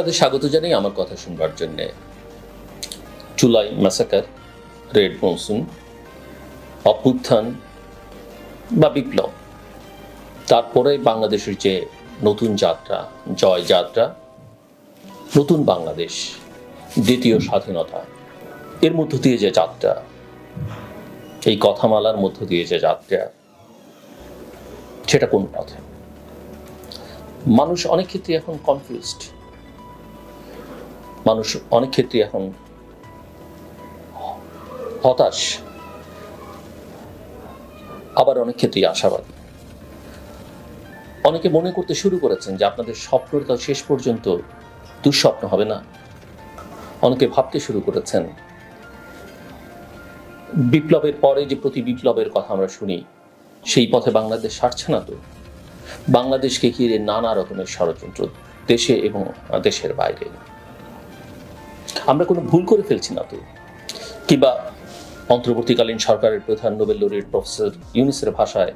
আপনাদের স্বাগত জানাই আমার কথা শুনবার জন্যে। জুলাই ম্যাসাকার রেড মনসুন অভ্যুত্থান বা বিপ্লব। তারপরে বাংলাদেশের যে নতুন যাত্রা, জয় যাত্রা, নতুন বাংলাদেশ, দ্বিতীয় স্বাধীনতা, এর মধ্য দিয়ে যে যাত্রা, এই কথামালার মধ্য দিয়ে যে যাত্রা, সেটা কোন পথে? মানুষ অনেক ক্ষেত্রে এখন কনফিউজড মানুষ অনেক ক্ষেত্রে এখন হতাশ, আবার অনেক ক্ষেত্রেই আশাবাদী। অনেকে মনে করতে শুরু করেছেন যে আপনাদের স্বপ্নটা শেষ পর্যন্ত দুঃস্বপ্ন হবে না। অনেকে ভাবতে শুরু করেছেন, বিপ্লবের পরে যে প্রতি বিপ্লবের কথা আমরা শুনি, সেই পথে বাংলাদেশ সারছে না তো? বাংলাদেশকে ঘিরে নানা রকমের ষড়যন্ত্র দেশে এবং দেশের বাইরে। আমরা কোনো ভুল করে ফেলছি না তো? কিংবা অন্তর্বর্তীকালীন সরকারের প্রধান নোবেল লরিড প্রফেসর ইউনিসের ভাষায়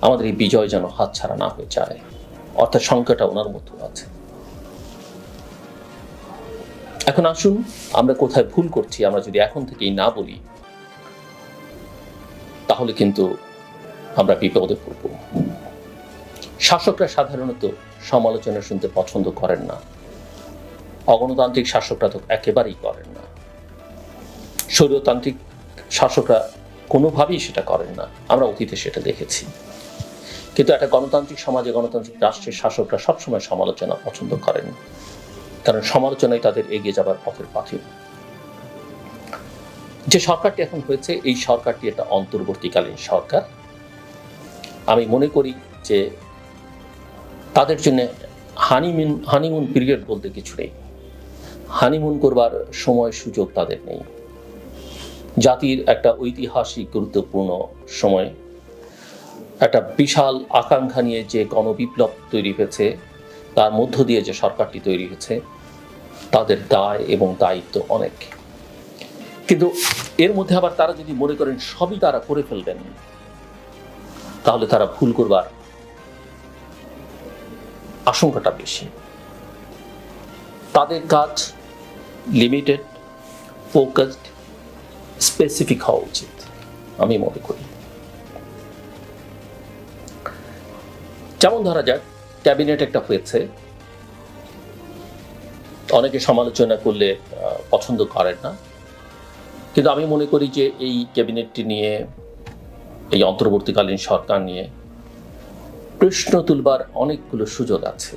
আমাদের এই বিজয় যেন হাতছাড়া না হয়ে যায়। অর্থাৎ সংখ্যাটা ওনার মতো আছে। এখন আসুন, আমরা কোথায় ভুল করছি, আমরা যদি এখন থেকেই না বলি, তাহলে কিন্তু আমরা বিপদে পড়ব। শাসকরা সাধারণত সমালোচনা শুনতে পছন্দ করেন না। অগণতান্ত্রিক শাসকরা তো একেবারেই করেন না। স্বৈরতান্ত্রিক শাসকরা কোনোভাবেই সেটা করেন না। আমরা অতীতে সেটা দেখেছি। কিন্তু একটা গণতান্ত্রিক সমাজে গণতান্ত্রিক রাষ্ট্রের শাসকরা সবসময় সমালোচনা পছন্দ করেন। কারণ সমালোচনাই তাদের এগিয়ে যাবার পথের পাথে যে সরকারটি এখন হয়েছে, এই সরকারটি একটা অন্তর্বর্তীকালীন সরকার। আমি মনে করি যে তাদের জন্য হানিমুন হানিমুন পিরিয়ড বলতে কিছু নেই। হানিমুন করবার সময় সুযোগ তাদের নেই। জাতির একটা ঐতিহাসিক গুরুত্বপূর্ণ সময়। একটা বিশাল আকাঙ্ক্ষা নিয়ে যে গণবিপ্লব তৈরি হয়েছে, তার মধ্য দিয়ে যে সরকারটি তৈরি হয়েছে, তাদের দায় এবং দায়িত্ব অনেক। কিন্তু এর মধ্যে আবার তারা যদি মনে করেন সবই তারা করে ফেলবেন, তাহলে তারা ভুল করবার আশঙ্কাটা বেশি। তাদের কাজ লিমিটেড ফোকাসড স্পেসিফিক হওয়া উচিত আমি মনে করি। যেমন ধরা যাক, ক্যাবিনেট একটা হয়েছে। অনেকে সমালোচনা করলে পছন্দ করেন না। কিন্তু আমি মনে করি যে এই ক্যাবিনেটটি নিয়ে, এই অন্তর্বর্তীকালীন সরকার নিয়ে প্রশ্ন তুলবার অনেকগুলো সুযোগ আছে।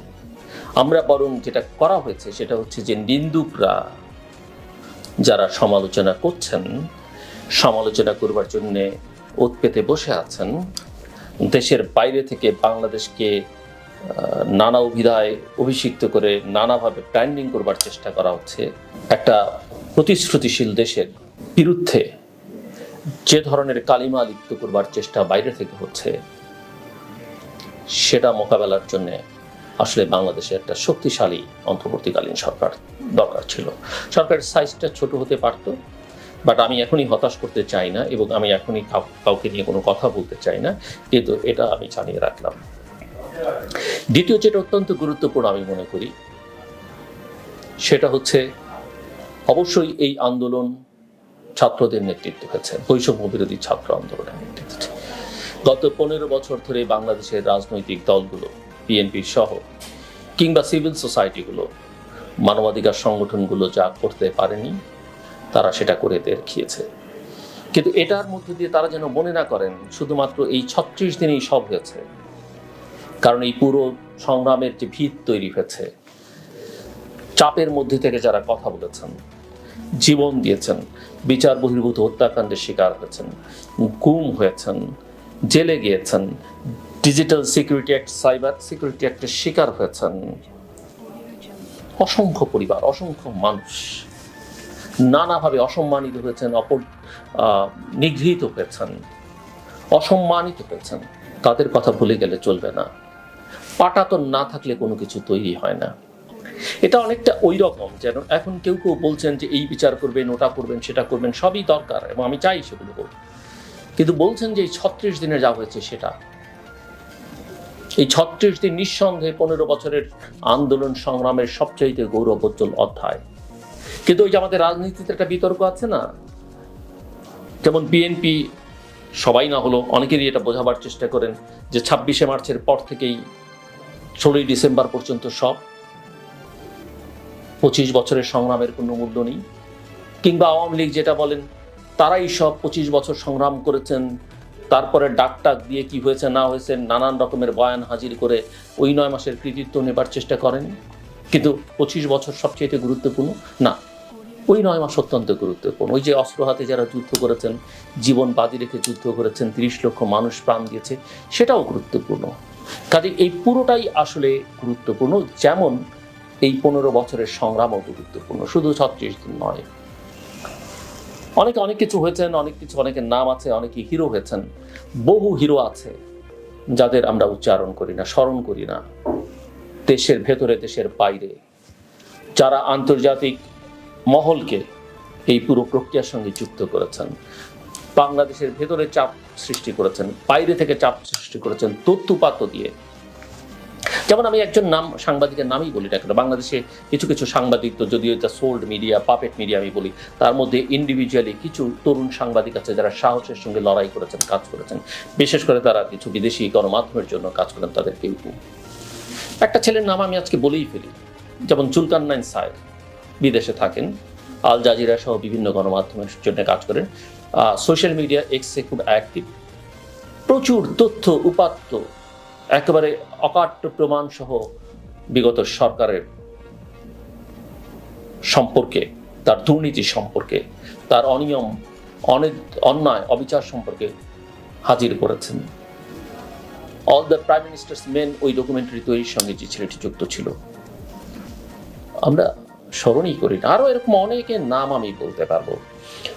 আমরা বরং যেটা করা হয়েছে সেটা হচ্ছে যে নিন্দুকরা যারা সমালোচনা করছেন, সমালোচনা করবার জন্যে ওত পেতে বসে আছেন, দেশের বাইরে থেকে বাংলাদেশকে নানা অভিধায় অভিষিক্ত করে নানাভাবে ব্র্যান্ডিং করবার চেষ্টা করা হচ্ছে। একটা প্রতিশ্রুতিশীল দেশের বিরুদ্ধে যে ধরনের কালিমা লিপ্ত করবার চেষ্টা বাইরে থেকে হচ্ছে, সেটা মোকাবেলার জন্য আসলে বাংলাদেশে একটা শক্তিশালী অন্তর্বর্তীকালীন সরকার দরকার ছিল। সরকারের সাইজটা ছোট হতে পারতো বাট আমি এখনই হতাশ করতে চাই না এবং আমি এখনই কাউকে নিয়ে কোনো কথা বলতে চাই না, কিন্তু এটা আমি জানিয়ে রাখলাম। দ্বিতীয় যেটা অত্যন্ত গুরুত্বপূর্ণ আমি মনে করি, সেটা হচ্ছে অবশ্যই এই আন্দোলন ছাত্রদের নেতৃত্ব হয়েছে, বৈষম্য বিরোধী ছাত্র আন্দোলনের নেতৃত্বে। গত পনেরো বছর ধরে বাংলাদেশের রাজনৈতিক দলগুলো বিএনপি সহ, কিংবা সিভিল সোসাইটিগুলো, মানবাধিকার সংগঠনগুলো যা করতে পারেনি, তারা সেটা করে দেখিয়েছে কিন্তু এটার মধ্যে দিয়ে তারা যেন মনে না করেন, শুধুমাত্র এই ছত্রিশ দিনেই সব হয়েছে। কারণ এই পুরো সংগ্রামের যে ভিত তৈরি হয়েছে, চাপের মধ্যে থেকে যারা কথা বলেছেন, জীবন দিয়েছেন, বিচার বহির্ভূত হত্যাকাণ্ডের শিকার হয়েছেন, গুম হয়েছেন, জেলে গিয়েছেন digital security act cyber security অ্যাক্টের শিকার হয়েছেন অসংখ্য পরিবার, অসংখ্য মানুষ। নানাভাবে অসম্মানিত হয়েছেন, অপর নিগৃহীত হয়েছেন, অসম্মানিত হয়েছেন। তাদের কথা ভুলে গেলে চলবে না। পাটাতন না থাকলে কোনো কিছু তৈরি হয় না। এটা অনেকটা ওই রকম যেন এখন কেউ কেউ বলছেন যে এই বিচার করবেন, ওটা করবেন, সেটা করবেন, সবই দরকার এবং আমি চাই সেগুলো কিন্তু বলছেন যে এই ছত্রিশ দিনে যা হয়েছে সেটা। এই ছত্রিশ দিন নিঃসন্দেহে পনেরো বছরের আন্দোলন সংগ্রামের সবচাইতে গৌরবোজ্জ্বল অধ্যায়। কিন্তু ওই যে আমাদের রাজনীতিতে একটা বিতর্ক আছে না? যেমন বিএনপি সবাই না হলো, অনেকেরই এটা বোঝাবার চেষ্টা করেন যে ছাব্বিশে মার্চের পর থেকেই ষোলোই ডিসেম্বর পর্যন্ত সব। পঁচিশ বছরের সংগ্রামের কোনো মূল্য নেই। কিংবা আওয়ামী লীগ যেটা বলেন, তারাই সব পঁচিশ বছর সংগ্রাম করেছেন তারপরে ডাকটাক দিয়ে কি হয়েছে, না হয়েছে, নানান রকমের বয়ান হাজির করে ওই নয় মাসের কৃতিত্ব নেবার চেষ্টা করেন। কিন্তু পঁচিশ বছর সবচেয়ে গুরুত্বপূর্ণ? না। ওই নয় মাস অত্যন্ত গুরুত্বপূর্ণ। ওই যে অস্ত্র হাতে যারা যুদ্ধ করেছেন, জীবন বাজি রেখে যুদ্ধ করেছেন, তিরিশ লক্ষ মানুষ প্রাণ দিয়েছে, সেটাও গুরুত্বপূর্ণ। কাজে এই পুরোটাই আসলে গুরুত্বপূর্ণ। যেমন এই পনেরো বছরের সংগ্রামও গুরুত্বপূর্ণ। শুধু ছত্রিশ দিন নয় অনেকে অনেক কিছু হয়েছেন, অনেক কিছু, অনেকের নাম আছে, অনেকে হিরো হয়েছেন। বহু হিরো আছে, যাদের আমরা উচ্চারণ করি না, স্মরণ করি না। দেশের ভেতরে, দেশের বাইরে। যারা আন্তর্জাতিক মহলকে এই পুরো প্রক্রিয়ার সঙ্গে যুক্ত করেছেন, বাংলাদেশের ভেতরে চাপ সৃষ্টি করেছেন, বাইরে থেকে চাপ সৃষ্টি করেছেন তথ্যপাত্র দিয়ে। যেমন আমি একজন নাম, সাংবাদিকের নামই বলি না কেন? বাংলাদেশে কিছু কিছু সাংবাদিক তো যদিও এটা সোল্ড মিডিয়া পাপেট মিডিয়া আমি বলি, তার মধ্যে ইন্ডিভিজুয়ালি কিছু তরুণ সাংবাদিক আছে যারা সাহসের সঙ্গে লড়াই করেছেন, কাজ করেছেন। বিশেষ করে তারা কিছু বিদেশি গণমাধ্যমের জন্য কাজ করেন তাদের কেউ একটা ছেলের নাম আমি আজকে বলেই ফেলি, যেমন জুলকান নাইন সাহেব বিদেশে থাকেন, আল জাজিরা সহ বিভিন্ন গণমাধ্যমের জন্য কাজ করেন। সোশ্যাল মিডিয়া এক্সে খুব অ্যাক্টিভ প্রচুর তথ্য, উপাত্ত একেবারে অকাট্য প্রমাণ সহ বিগত সরকারের সম্পর্কে, তার দুর্নীতি সম্পর্কে, তার অনিয়ম অনে- অন্যায়, অবিচার সম্পর্কে হাজির করেছেন। All the prime minister's men ওই ডকুমেন্টারি তৈরির সঙ্গে যে ছেলেটি যুক্ত ছিল। আমরা স্মরণই করি না। আরও এরকম অনেকের নাম আমি বলতে পারব।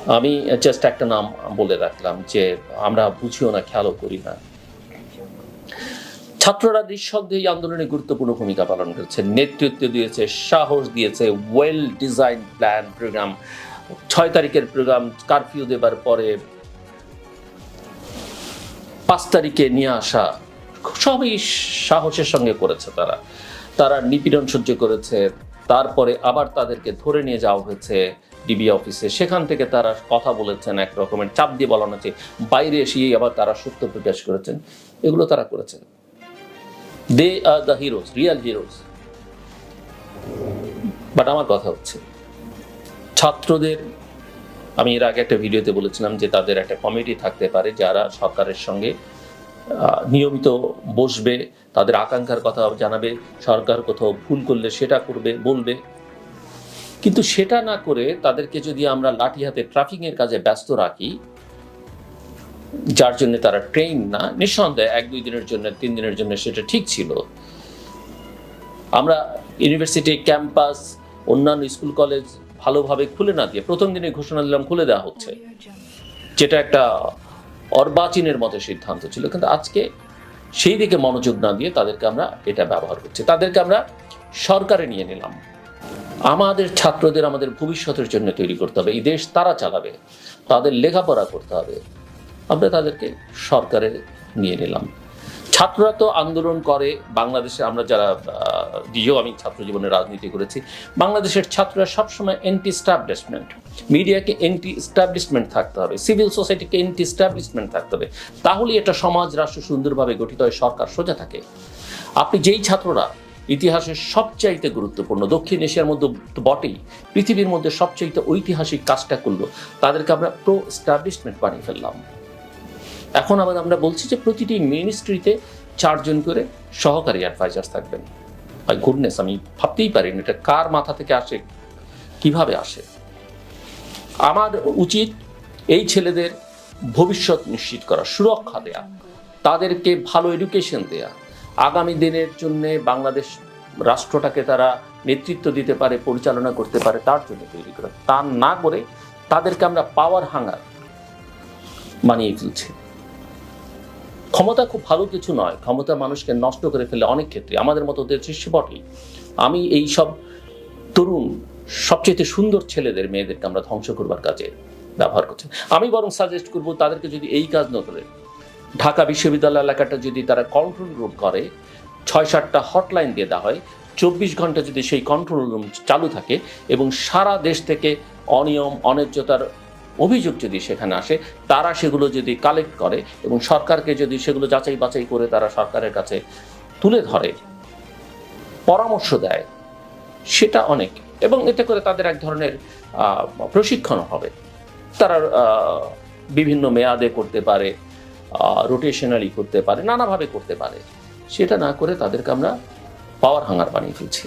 আমি জাস্ট একটা নাম বলে রাখলাম যে আমরা বুঝিও না, খেয়ালও করি না। ছাত্ররা নিঃসন্দেহে এই আন্দোলনে গুরুত্বপূর্ণ ভূমিকা পালন করেছে। নেতৃত্ব দিয়েছে, সাহস দিয়েছে ওয়েল ডিজাইন প্ল্যান প্রোগ্রাম ছয় তারিখের প্রোগ্রাম কারফিউ দেবার পরে পাঁচ তারিখে নিয়ে আসা সবই সাহসের সঙ্গে করেছে তারা। তারা নিপীড়ন সহ্য করেছে, তারপরে আবার তাদেরকে ধরে নিয়ে যাওয়া হয়েছে ডিবি অফিসে সেখান থেকে তারা কথা বলেছেন এক রকমের চাপ দিয়ে বলানো হচ্ছে। বাইরে এসেই আবার তারা সত্য প্রকাশ করেছেন। এগুলো তারা করেছেন। They are the heroes real heroes but আমার কথা হচ্ছে, ছাত্রদের, আমি এর আগে একটা ভিডিওতে বলেছিলাম যে তাদের একটা কমিটি থাকতে পারে যারা সরকারের সঙ্গে নিয়মিত বসবে, তাদের আকাঙ্ক্ষার কথা জানাবে, সরকার কোথাও ভুল করলে সেটা করবে, বলবে। কিন্তু সেটা না করে তাদেরকে যদি আমরা লাঠি হাতে ট্রাফিংয়ের কাজে ব্যস্ত রাখি যার জন্য তারা ট্রেন না, নিঃসন্দেহে এক, দুই দিনের জন্য, তিন দিনের জন্য সেটা ঠিক ছিল। আমরা ইউনিভার্সিটি ক্যাম্পাস অন্যান্য স্কুল কলেজ ভালোভাবে খুলে না দিয়ে প্রথম দিনে ঘোষণা দিলাম খুলে দেওয়া হচ্ছে। যেটা একটা অর্বাচীনের মতো সিদ্ধান্ত ছিল, কিন্তু আজকে সেই দিকে মনোযোগ না দিয়ে তাদেরকে আমরা এটা ব্যবহার করছি। তাদেরকে আমরা সরকারে নিয়ে নিলাম। আমাদের ছাত্রদের আমাদের ভবিষ্যতের জন্য তৈরি করতে হবে। এই দেশ তারা চালাবে, তাদের লেখাপড়া করতে হবে। আমরা তাদেরকে সরকারে নিয়ে নিলাম। ছাত্ররা তো আন্দোলন করে, বাংলাদেশে আমরা যারা নিজেও আমি ছাত্র জীবনে রাজনীতি করেছি, বাংলাদেশের ছাত্ররা সবসময় এন্টি স্টাবলিশমেন্ট মিডিয়াকে এন্টি স্টাবলিশমেন্ট থাকতে হবে সিভিল সোসাইটিকে এন্টি স্টাবলিশমেন্ট থাকতে হবে। তাহলেই এটা সমাজ রাষ্ট্র সুন্দরভাবে গঠিত হয়, সরকার সোজা থাকে। আপনি যেই ছাত্ররা ইতিহাসের সবচাইতে গুরুত্বপূর্ণ, দক্ষিণ এশিয়ার মধ্যে বটেই, পৃথিবীর মধ্যে সবচাইতে ঐতিহাসিক কাজটা করল, তাদেরকে আমরা প্রো স্টাবলিশমেন্ট বানিয়ে ফেললাম। এখন আবার আমরা বলছি যে প্রতিটি মিনিস্ট্রিতে চারজন করে সহকারী অ্যাডভাইজার থাকবেন। বাই গুডনেস আমি ভাবতেই পারি না এটা কার মাথা থেকে আসে, কীভাবে আসে। আমার উচিত এই ছেলেদের ভবিষ্যৎ নিশ্চিত করা, সুরক্ষা দেয়া, তাদেরকে ভালো এডুকেশন দেয়া। আগামী দিনের জন্য বাংলাদেশ রাষ্ট্রটাকে তারা নেতৃত্ব দিতে পারে, পরিচালনা করতে পারে, তার জন্য তৈরি করা। তা না করে তাদেরকে আমরা পাওয়ার হাঙ্গার মানিয়ে ফেলছি ক্ষমতা খুব ভালো কিছু নয়। ক্ষমতা মানুষকে নষ্ট করে ফেলে অনেক ক্ষেত্রে। আমাদের মতো দেশের বটেই আমি এই সব তরুণ সবচেয়ে সুন্দর ছেলেদের, মেয়েদেরকে আমরা ধ্বংস করবার কাজে ব্যবহার করছি। আমি বরং সাজেস্ট করব, তাদেরকে যদি এই কাজ না করে, ঢাকা বিশ্ববিদ্যালয় এলাকাটা যদি তারা কন্ট্রোল রুম করে ছয় সাতটা হটলাইন দিয়ে দেওয়া হয়, চব্বিশ ঘণ্টা যদি সেই কন্ট্রোল রুম চালু থাকে এবং সারা দেশ থেকে অনিয়ম অন্যায্যতার অভিযোগ যদি সেখানে আসে, তারা সেগুলো যদি কালেক্ট করে এবং সরকারকে যদি সেগুলো যাচাই বাছাই করে তারা সরকারের কাছে তুলে ধরে, পরামর্শ দেয়, সেটা অনেক এবং এতে করে তাদের এক ধরনের প্রশিক্ষণ হবে। তারা বিভিন্ন মেয়াদে করতে পারে রোটেশনালি করতে পারে, নানাভাবে করতে পারে। সেটা না করে তাদেরকে আমরা পাওয়ার হাঙ্গার বানিয়ে ফেলছি।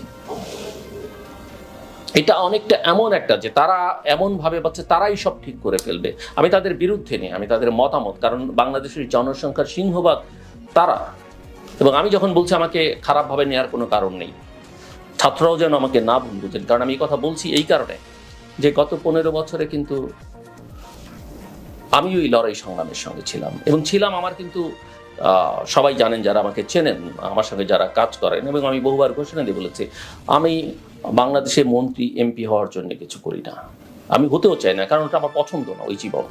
এটা অনেকটা এমন একটা যে তারা এমন ভাবে পাচ্ছে, তারাই সব ঠিক করে ফেলবে। আমি তাদের বিরুদ্ধে নেই, আমি তাদের মতামত, কারণ বাংলাদেশের জনসংখ্যার সিংহভাগ তারা। এবং আমি যখন বলছি আমাকে খারাপভাবে নেওয়ার কোনো কারণ নেই, ছাত্ররাও যেন আমাকে না ভুল বুঝেন, কারণ আমি এই কথা বলছি এই কারণে যে গত পনেরো বছরে কিন্তু আমি ওই লড়াই সংগ্রামের সঙ্গে ছিলাম। এবং ছিলাম আমার কিন্তু সবাই জানেন যারা আমাকে চেনেন, আমার সঙ্গে যারা কাজ করেন, এবং আমি বহুবার ঘোষণা দিয়ে বলেছি, আমি বাংলাদেশে মন্ত্রী এমপি হওয়ার জন্য কিছু করি না। আমি হতেও চাই না, কারণ ওটা আমার পছন্দ না ওই জীবন।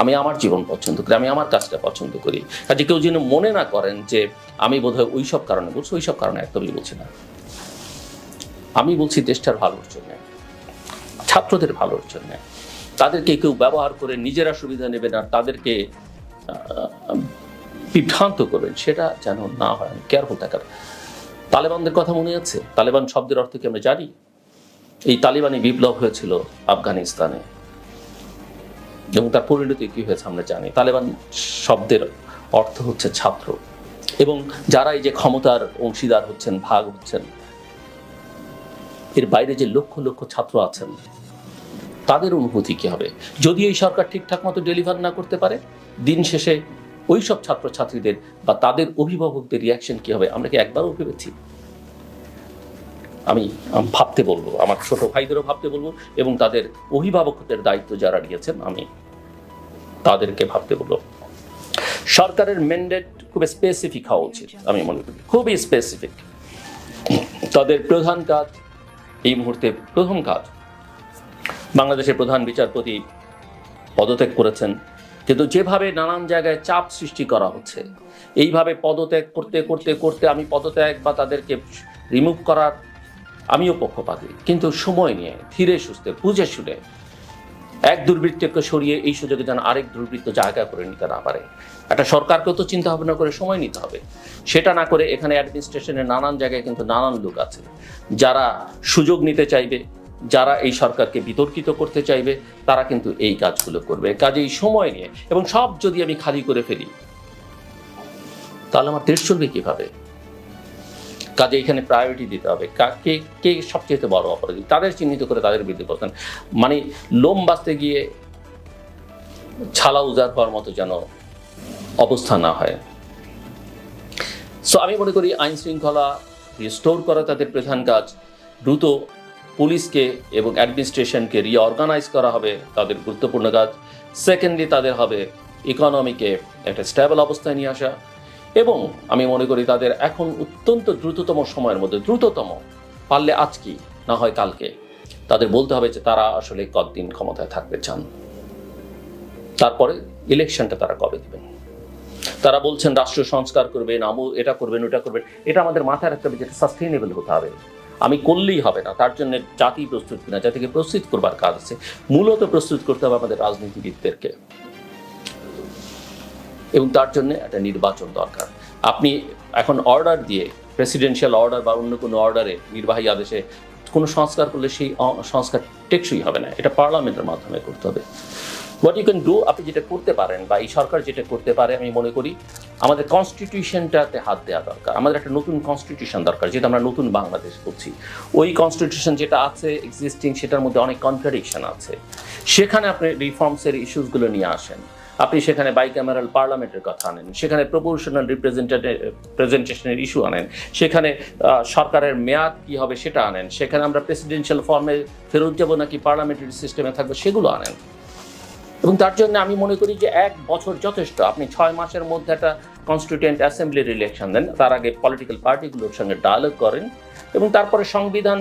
আমি আমার জীবন পছন্দ করি, আমি আমার কাজটা পছন্দ করি। কাজে কেউ যেন মনে না করেন যে, আমি বোধহয় ওই সব কারণে বলছি, ওই সব কারণে একদমই বলছি না। আমি বলছি দেশটার ভালোর জন্য, ছাত্রদের ভালোর জন্য। তাদেরকে কেউ ব্যবহার করে নিজেরা সুবিধা নেবেন আর তাদেরকে বিভ্রান্ত করবেন, সেটা যেন না হয়। কেয়ারফুল থাকার তালেবানদের কথা মনে আছে? তালেবান শব্দের অর্থ কি আমরা জানি? এই তালিবানি বিপ্লব হয়েছিল আফগানিস্তানে। এবং তার পরিণতি কি হয়েছে আমরা জানি। তালেবান শব্দের অর্থ হচ্ছে ছাত্র। এবং যারা এই যে ক্ষমতার অংশীদার হচ্ছেন, ভাগ হচ্ছেন, এর বাইরে যে লক্ষ লক্ষ ছাত্র আছেন, তাদের অনুভূতি কি হবে? যদি এই সরকার ঠিকঠাক মতো ডেলিভার না করতে পারে, দিন শেষে ওই সব ছাত্রছাত্রীদের বা তাদের অভিভাবকদের রিয়াকশন কি হবে? আমরা কি একবারও ভেবেছি? আমি ভাবতে বলব, আমার ছোট ভাইদেরও ভাবতে বলব এবং তাদের অভিভাবকদের দায়িত্ব যারা নিয়েছেন, আমি তাদেরকে ভাবতে বলব। সরকারের ম্যান্ডেট খুব স্পেসিফিক হওয়া উচিত, আমি মনে করি। খুবই স্পেসিফিক তাদের প্রধান কাজ, এই মুহূর্তে প্রথম কাজ। বাংলাদেশের প্রধান বিচারপতি পদত্যাগ করেছেন। কিন্তু যেভাবে নানান জায়গায় চাপ সৃষ্টি করা হচ্ছে, এইভাবে পদত্যাগ করতে করতে করতে আমি পদত্যাগ বা তাদেরকে রিমুভ করার আমিও পক্ষপাতী। কিন্তু সময় নিয়ে, ধীরে সুস্থে, বুঝে শুনে এক দুর্বৃত্তকে সরিয়ে এই সুযোগে যেন আরেক দুর্বৃত্ত জায়গা করে নিতে না পারে। একটা সরকারকেও তো চিন্তা ভাবনা করে সময় নিতে হবে। সেটা না করে এখানে অ্যাডমিনিস্ট্রেশনের নানান জায়গায় কিন্তু নানান লোক আছে, যারা সুযোগ নিতে চাইবে যারা এই সরকারকে বিতর্কিত করতে চাইবে, তারা কিন্তু এই কাজগুলো করবে। কাজেই সময় নিয়ে এবং সব যদি আমি খালি করে ফেলি, তাহলে আমার দেশ চলবে কীভাবে? কাজে এখানে প্রায়োরিটি দিতে হবে। কা- কে সবচেয়ে বড় অপরাধী? তাদের চিহ্নিত করে তাদের বিরুদ্ধে করতেন মানে লোম বাঁচতে গিয়ে ছালা উজাড় হওয়ার মতো যেন অবস্থা না হয়। সো আমি মনে করি আইন শৃঙ্খলা রিস্টোর করা তাদের প্রধান কাজ। দ্রুত পুলিশকে এবং অ্যাডমিনিস্ট্রেশনকে রিঅর্গানাইজ করা হবে তাদের গুরুত্বপূর্ণ কাজ। সেকেন্ডলি তাদের হবে ইকোনমিকে একটা স্ট্যাবল অবস্থায় নিয়ে আসা। এবং আমি মনে করি তাদের এখন অত্যন্ত দ্রুততম সময়ের মধ্যে, দ্রুততম, পারলে আজকে না হয় কালকে, তাদের বলতে হবে যে তারা আসলে কতদিন ক্ষমতায় থাকতে চান। তারপরে ইলেকশনটা তারা কবে দেবেন? তারা বলছেন রাষ্ট্র সংস্কার করবেন, আমু, এটা করবেন, ওটা করবেন। এটা আমাদের মাথায় রাখতে হবে যেটা সাস্টেইনেবল হতে হবে। আমি করলেই হবে না, তার জন্য জাতি প্রস্তুত কিনা, জাতিকে প্রস্তুত করবার কাজ আছে। মূলত প্রস্তুত করতে হবে আমাদের রাজনীতিবিদদেরকে। এবং তার জন্য একটা নির্বাচন দরকার। আপনি এখন অর্ডার দিয়ে প্রেসিডেন্সিয়াল অর্ডার বা অন্য কোনো অর্ডারে নির্বাহী আদেশে কোনো সংস্কার করলে সেই সংস্কার টেকসই হবে না। এটা পার্লামেন্টের মাধ্যমে করতে হবে। হোয়াট ইউ ক্যান ডু আপনি যেটা করতে পারেন বা এই সরকার যেটা করতে পারে, আমি মনে করি আমাদের কনস্টিটিউশনটাতে হাত দেওয়া দরকার। আমাদের একটা নতুন কনস্টিটিউশন দরকার যেটা আমরা নতুন বাংলাদেশ করছি। ওই কনস্টিটিউশন যেটা আছে এক্সিস্টিং সেটার মধ্যে অনেক কন্ট্রাডিকশন আছে। সেখানে আপনি রিফর্মসের ইস্যুসগুলো নিয়ে আসেন। আপনি সেখানে বাইক্যামেরাল পার্লামেন্টের কথা আনেন, সেখানে প্রপোর্শনাল রিপ্রেজেন্টেশনের ইস্যু আনেন, সেখানে সরকারের মেয়াদ কি হবে সেটা আনেন, সেখানে আমরা প্রেসিডেন্সিয়াল ফর্মে ফেরত যাব নাকি পার্লামেন্টারি সিস্টেমে থাকব সেগুলো আনেন। এবং তার জন্য আমি মনে করি যে এক বছর যথেষ্ট। আপনি ছয় মাসের মধ্যে একটা কনস্টিটিউয়েন্ট অ্যাসেম্বলির ইলেকশন দেন, তার আগে পলিটিক্যাল পার্টিগুলোর সঙ্গে ডায়ালগ করেন এবং তারপরে সংবিধান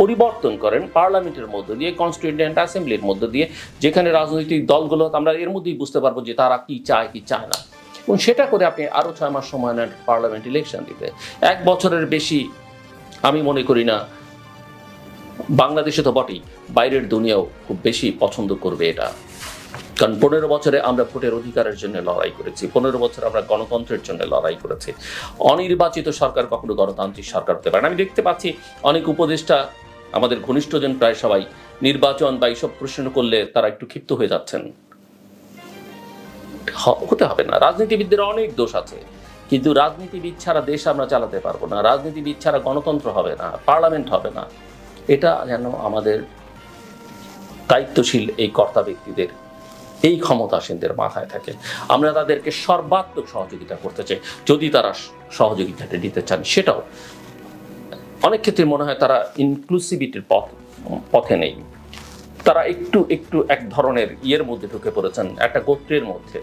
পরিবর্তন করেন পার্লামেন্টের মধ্য দিয়ে কনস্টিটিউয়েন্ট অ্যাসেম্বলির মধ্য দিয়ে, যেখানে রাজনৈতিক দলগুলো, আমরা এর মধ্যেই বুঝতে পারব যে তারা কি চায় কি চায় না। এবং সেটা করে আপনি আরও ছয় মাস সময় নেন পার্লামেন্ট ইলেকশন দিতে। এক বছরের বেশি আমি মনে করি না বাংলাদেশে তো বটেই, বাইরের দুনিয়াও খুব বেশি পছন্দ করবে এটা। কারণ পনেরো বছরে আমরা ভোটের অধিকারের জন্য লড়াই করেছি, পনেরো বছর আমরা গণতন্ত্রের জন্য লড়াই করেছি। অনির্বাচিত সরকার কখনো গণতান্ত্রিক সরকার হতে পারে আমি দেখতে পাচ্ছি অনেক উপদেষ্টা, আমাদের ঘনিষ্ঠজন প্রায় সবাই নির্বাচন বা এইসব প্রশ্ন করলে তারা একটু ক্ষিপ্ত হয়ে যাচ্ছেন। হতে হবে না। রাজনীতিবিদদের অনেক দোষ আছে, কিন্তু রাজনীতিবিদ ছাড়া দেশ আমরা চালাতে পারব না। রাজনীতিবিদ ছাড়া গণতন্ত্র হবে না, পার্লামেন্ট হবে না। এটা যেন আমাদের দায়িত্বশীল এই কর্তা ব্যক্তিদের এই ক্ষমতাসীনদের মাথায় থাকে। আমরা তাদেরকে সর্বাত্মক সহযোগিতা করতে চাই। যদি তারা সহযোগিতাটা দিতে চান, সেটাও। অনেক ক্ষেত্রে মনে হয় তারা ইনক্লুসিভিটির পথ, পথে নেই। তারা একটু একটু এক ধরনের ইয়ের মধ্যে ঢুকে পড়েছেন, একটা গোত্রের মধ্যে।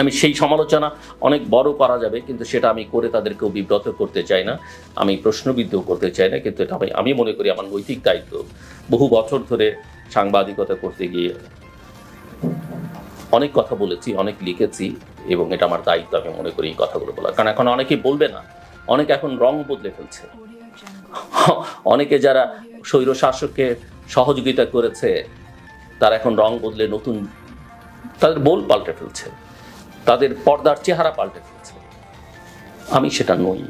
আমি সেই সমালোচনা অনেক বড় করা যাবে, কিন্তু সেটা আমি করে তাদেরকেও বিব্রত করতে চাই না। আমি প্রশ্নবিদ্ধ করতে চাই না, কিন্তু এটা আমি মনে করি আমার নৈতিক দায়িত্ব। বহু বছর ধরে সাংবাদিকতা করতে গিয়ে অনেক কথা বলেছি, অনেক লিখেছি, এবং এটা আমার দায়িত্ব আমি মনে করি এই কথাগুলো বলা কারণ এখন অনেকে বলবে না, অনেকে এখন রং বদলে ফেলছে। অনেকে যারা স্বৈর শাসককে সহযোগিতা করেছে, তারা এখন রং বদলে নতুন, তাদের বোল পাল্টে ফেলছে। তাদের পর্দার চেহারা পাল্টে ফেলছে আমি সেটা নই।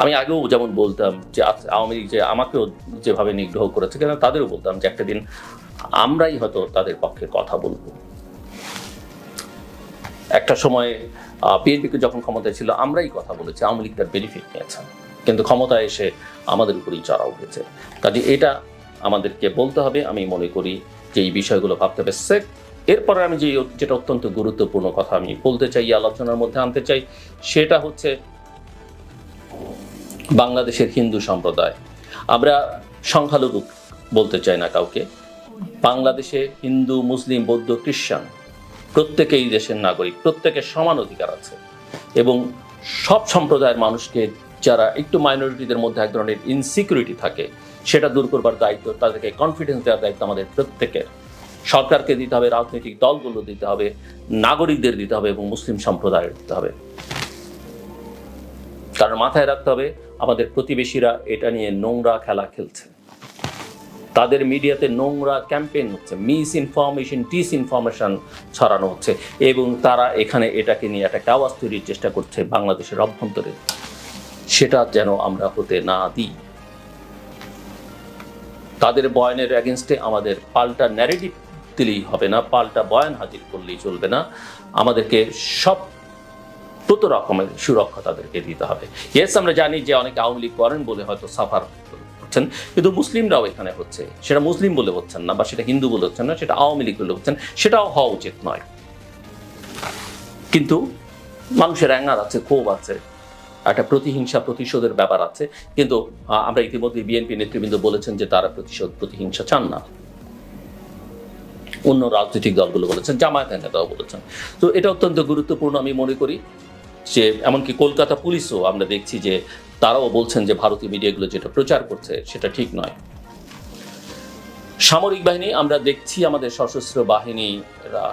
আমি আগেও যেমন বলতাম যে আওয়ামী লীগ যে আমাকেও যেভাবে নিগ্রহ করেছে কেন তাদেরও বলতাম যে একটা দিন আমরাই হয়তো তাদের পক্ষে কথা বলব। একটা সময় বিএনপিকে যখন ক্ষমতায় ছিল, আমরাই কথা বলেছি, আওয়ামী লীগ তার বেনিফিট নিয়েছে। কিন্তু ক্ষমতায় এসে আমাদের উপরেই চড়া উঠেছে। কাজে এটা আমাদেরকে বলতে হবে। আমি মনে করি যে এই বিষয়গুলো ভাবতে হবে। সেক এরপরে আমি যে যেটা অত্যন্ত গুরুত্বপূর্ণ কথা আমি বলতে চাই আলোচনার মধ্যে আনতে চাই, সেটা হচ্ছে বাংলাদেশের হিন্দু সম্প্রদায়। আমরা সংখ্যালঘু বলতে চাই না কাউকে। বাংলাদেশে হিন্দু, মুসলিম, বৌদ্ধ, খ্রিস্টান প্রত্যেকেই দেশের নাগরিক, প্রত্যেকের সমান অধিকার আছে এবং সব সম্প্রদায়ের মানুষকে যারা একটু মাইনরিটিদের মধ্যে এক ধরনের ইনসিকিউরিটি থাকে, সেটা দূর করবার দায়িত্ব, তাদেরকে কনফিডেন্স দেওয়ার দায়িত্ব আমাদের প্রত্যেকের। সরকারকে দিতে হবে, রাজনৈতিক দলগুলো দিতে হবে, নাগরিকদের দিতে হবে এবং মুসলিম সম্প্রদায়ের দিতে হবে। কারণ মাথায় রাখতে হবে, আমাদের প্রতিবেশীরা এটা নিয়ে নোংরা খেলা খেলছে। তাদের মিডিয়াতে নোংরা ক্যাম্পেইন হচ্ছে মিস ইনফরমেশন ডিস ইনফরমেশন ছড়ানো হচ্ছে এবং তারা এখানে এটাকে নিয়ে একটা কাওয়াজ তৈরির চেষ্টা করছে বাংলাদেশের অভ্যন্তরে। সেটা যেন আমরা হতে না দিই। তাদের বয়ানের অ্যাগেনস্টে আমাদের পাল্টা ন্যারেটিভ দিলেই হবে না, পাল্টা বয়ান হাজির করলেই চলবে না। আমাদেরকে সব কত রকমের সুরক্ষা তাদেরকে দিতে হবে। ইয়েস আমরা জানি যে অনেকে আওয়ামী লীগ করেন বলে হয়তো সাফার করছেন, কিন্তু মুসলিমরাও এখানে হচ্ছে। সেটা মুসলিম বলে হচ্ছেন না বা সেটা হিন্দু বলে হচ্ছেন না, সেটা আওয়ামী লীগ বলে হচ্ছেন, সেটাও হওয়া উচিত নয়। কিন্তু মানুষের অ্যাঙ্গার আছে, ক্ষোভ আছে, একটা প্রতিহিংসা প্রতিশোধের ব্যাপার আছে। কিন্তু আমরা ইতিমধ্যে বিএনপি নেতৃবৃন্দ বলেছেন যে তারা প্রতিশোধ, প্রতিহিংসা চান না। অন্য রাজনৈতিক দলগুলো বলেছেন জামায়াতের নেতাও বলেছেন। তো এটা অত্যন্ত গুরুত্বপূর্ণ আমি মনে করি যে, এমনকি কলকাতা পুলিশও আমরা দেখছি যে তারাও বলছেন যে ভারতীয় মিডিয়াগুলো যেটা প্রচার করছে সেটা ঠিক নয়। সামরিক বাহিনী, আমরা দেখছি আমাদের সশস্ত্র বাহিনী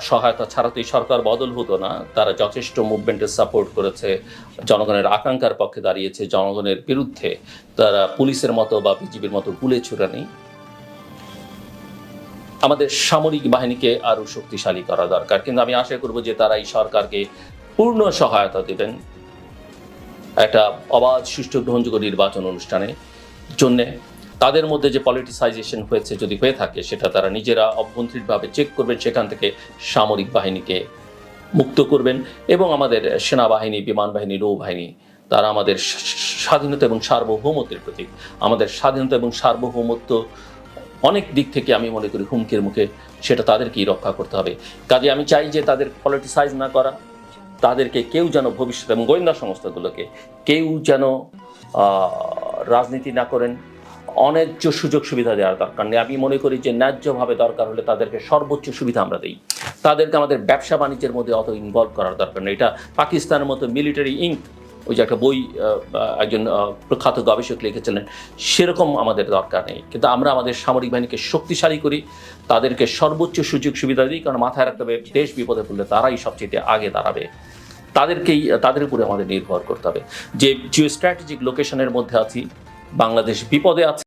সহায়তা ছাড়াতেই সরকার বদল হতো না। তারা যথেষ্ট মুভমেন্টের সাপোর্ট করেছে, জনগণের আকাঙ্ক্ষার পক্ষে দাঁড়িয়েছে, জনগণের বিরুদ্ধে। তারা পুলিশের মতো বা বিজিবির মতো গুলে ছুড়ে নেই আমাদের সামরিক বাহিনীকে আরও শক্তিশালী করা দরকার। কিন্তু আমি আশা করব যে তারা এই সরকারকে পূর্ণ সহায়তা দেবেন। একটা অবাধ সুষ্ঠু গ্রহণযোগ্য নির্বাচন অনুষ্ঠানে জন্যে। তাদের মধ্যে যে পলিটিসাইজেশন হয়েছে, যদি হয়ে থাকে, সেটা তারা নিজেরা অভ্যন্তরীণভাবে চেক করবেন, সেখান থেকে সামরিক বাহিনীকে মুক্ত করবেন এবং আমাদের সেনাবাহিনী, বিমান বাহিনী নৌবাহিনী তারা আমাদের স্বাধীনতা এবং সার্বভৌমত্বের প্রতীক। আমাদের স্বাধীনতা এবং সার্বভৌমত্ব অনেক দিক থেকে আমি মনে করি হুমকির মুখে সেটা তাদেরকেই রক্ষা করতে হবে। কাজে আমি চাই যে তাদের পলিটিসাইজ না করা, তাদেরকে কেউ যেন ভবিষ্যতে এবং গোয়েন্দা সংস্থাগুলোকে কেউ যেন রাজনীতি না করেন, অন্যায্য সুযোগ সুবিধা দেওয়ার দরকার নেই। আমি মনে করি যে ন্যায্যভাবে দরকার হলে তাদেরকে সর্বোচ্চ সুবিধা আমরা দিই। তাদেরকে আমাদের ব্যবসা বাণিজ্যের মধ্যে অত ইনভলভ করার দরকার নেই। এটা পাকিস্তানের মতো মিলিটারি ইঙ্ক ওই যে একটা বই একজন প্রখ্যাত গবেষক লিখেছিলেন, সেরকম আমাদের দরকার নেই। কিন্তু আমরা আমাদের সামরিক বাহিনীকে শক্তিশালী করি, তাদেরকে সর্বোচ্চ সুযোগ সুবিধা দিই, কারণ মাথায় রাখতে হবে, দেশ বিপদে পড়লে তারাই সবচেয়ে আগে দাঁড়াবে। তাদেরকেই, তাদের উপরে আমাদের নির্ভর করতে হবে। যে জিও স্ট্র্যাটেজিক লোকেশনের মধ্যে আছি, বাংলাদেশ বিপদে আছে।